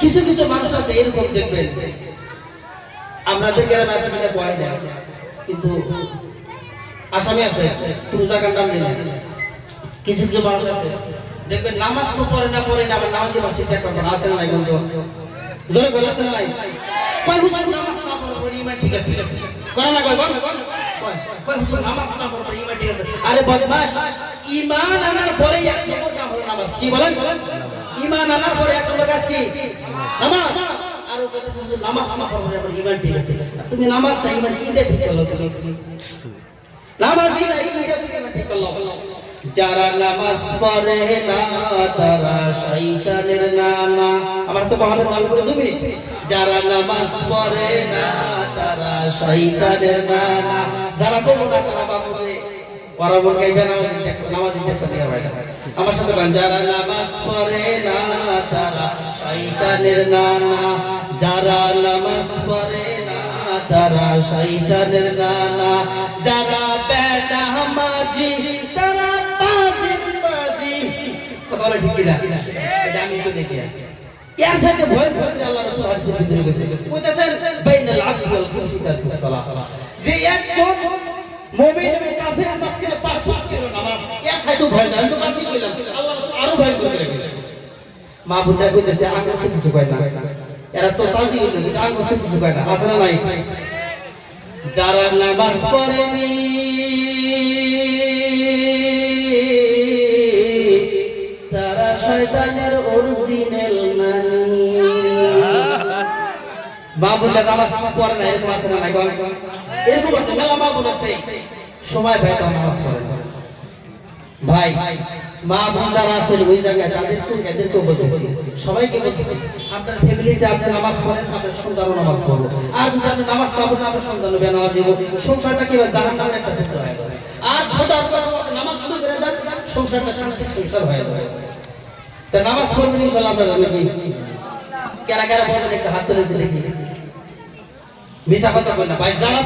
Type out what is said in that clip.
কিছু কিছু মানুষ আছে এরকম দেখবেন। আমাদের গ্রামে আছে কিনা কয় না। কিন্তু আসামি আছে, কোনো জায়গার নাম নেই। কিছু কিছু মানুষ আছে, দেখবেন নামাজ তো পড়ে না পড়ে না, আবার না আছে না নাই কিন্তু জোরে করে আছে না নাই? কয় নামাজ না পড়ে ইমান ঠিক আছে? করে না কয় কয় হুজুর, নামাজ না পড়ে ইমান ঠিক আছে? আরে বদমাশ, ইমান আনার পরে এক নম্বর কাম হলো নামাজ। কি বলেন? ইমান পরে এক নম্বর কাজ কি? নামাজ। আর কথা নামাজ না পড়ে পড়ে ইমান ঠিক আছে। তুমি নামাজ না ইমান কি ঠিক করল তুমি কি ঠিক করল। যারা নামাজ পড়ে না, তারা শয়তানের নানা। আমার তো নাম করে দু মিনিট। যারা নামাজ পড়ে না, তারা শয়তানের নানা। যারা তো তারা বাবুরে পরামর গাইবে, নামাজ নামাজ দিয়া ভাই আমার সাথে গান যারা নামাজ পড়ে না, তারা শয়তানের নানা। যারা নামাজ পড়ে না, তারা শয়তানের নানা। যারা বেটা মাঝি, তারা বাজির বাজি। কথা বলে ঠিক কিনা? এটা আমি একটু দেখি এর সাথে ভয় করে আল্লাহ রাসূল হাদিসের ভিতরে গেছে। কইতাছেন, বাইনাল আদল ওয়াল কুফরি তারকুস সালাহ যে একজন মুমিন এবং কাফিরের মাঝখানে সাথে ভয় না আমি তো পার্থক্য কইলাম আল্লাহ আরও ভয় করে রেখেছে মা বোনরা কইতেছে আমি তো কিছু কই না। এরা তো পাজি হইল, কিন্তু আমি তো কিছু কই না। না নাই? যারা নামাজ পড়েনি, তারা শয়তানের অরিজিনাল নানি বাবুল্লাহ নামাজ পড়ে না, এরকম না নাই? এরকম আছে, মেলা বাবুল আছে। সময় পায় নামাজ পড়ে। ভাই, মা বোন যারা আছেন ওই জায়গায় তাদেরকে এদেরকেও বলতেছি, সবাইকে বলতেছি, আপনার ফ্যামিলিতে আপনি নামাজ পড়েন, আপনার সন্তানও নামাজ পড়বে। আর যদি আপনি নামাজ না পড়েন, আপনার সন্তানও বেনামাজ দিব সংসারটা কি জাহান নামের একটা ক্ষেত্র হয়ে যাবে। আর খোদার কসম আপনি নামাজ শুরু করে দেন, সংসারটা শান্তি সংসার হয়ে যাবে। তা নামাজ পড়বেন ইনশাআল্লাহ, আপনারা নাকি কেরা কেরা পড়বেন একটা হাত তুলেছে দেখি। মিশা কথা বল না, ভাই যারা